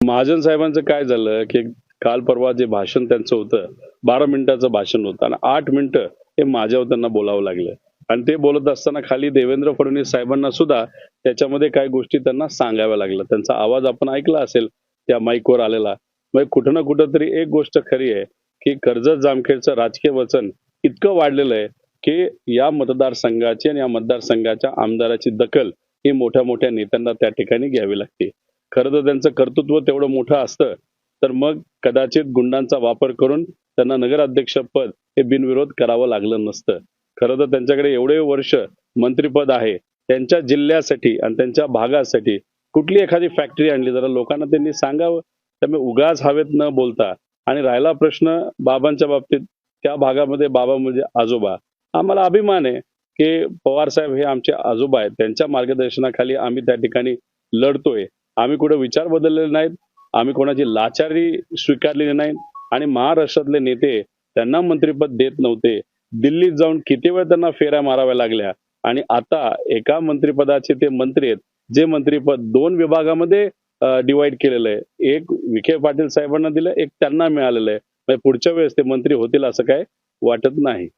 महाजन साहेबांचं काय झालं की काल परवा जे भाषण त्यांचं होतं बारा मिनिटाचं भाषण होतं आणि आठ मिनिटं हे माझ्यावर त्यांना बोलावं लागलं. आणि ते बोलत असताना खाली देवेंद्र फडणवीस साहेबांना सुद्धा त्याच्यामध्ये काही गोष्टी त्यांना सांगाव्या लागल्या. त्यांचा आवाज आपण ऐकला असेल त्या माईकवर आलेला. मग कुठं ना कुठं तरी एक गोष्ट खरी आहे की कर्जत जामखेडचं राजकीय वचन इतकं वाढलेलं आहे की या मतदारसंघाची आणि या मतदारसंघाच्या आमदाराची दखल ही मोठ्या मोठ्या नेत्यांना त्या ठिकाणी घ्यावी लागते. खरं तर त्यांचं कर्तृत्व तेवढं मोठं असतं तर मग कदाचित गुंडांचा वापर करून त्यांना नगराध्यक्षपद हे बिनविरोध करावं लागलं नसतं. खरं तर त्यांच्याकडे एवढे वर्ष मंत्रीपद आहे त्यांच्या जिल्ह्यासाठी आणि त्यांच्या भागासाठी कुठली एखादी फॅक्टरी आणली जरा लोकांना त्यांनी सांगावं. त्यामुळे उगाच हवेत न बोलता आणि राहिला प्रश्न बाबांच्या बाबतीत त्या भागामध्ये बाबा म्हणजे आजोबा. आम्हाला अभिमान आहे की पवार साहेब हे आमचे आजोबा आहेत त्यांच्या मार्गदर्शनाखाली आम्ही त्या ठिकाणी लढतोय. आम्ही कुठे विचार बदललेले नाहीत. आम्ही कोणाची लाचारी स्वीकारलेली नाही आणि महाराष्ट्रातले नेते त्यांना मंत्रिपद देत नव्हते. दिल्लीत जाऊन किती वेळ त्यांना फेऱ्या माराव्या लागल्या? आणि आता एका मंत्रिपदाचे ते मंत्री आहेत जे मंत्रिपद दोन विभागामध्ये डिवाइड केलेलं आहे. एक विखे पाटील साहेबांना दिलं एक त्यांना मिळालेलं आहे. म्हणजे पुढच्या वेळेस ते मंत्री होतील असं काय वाटत नाही.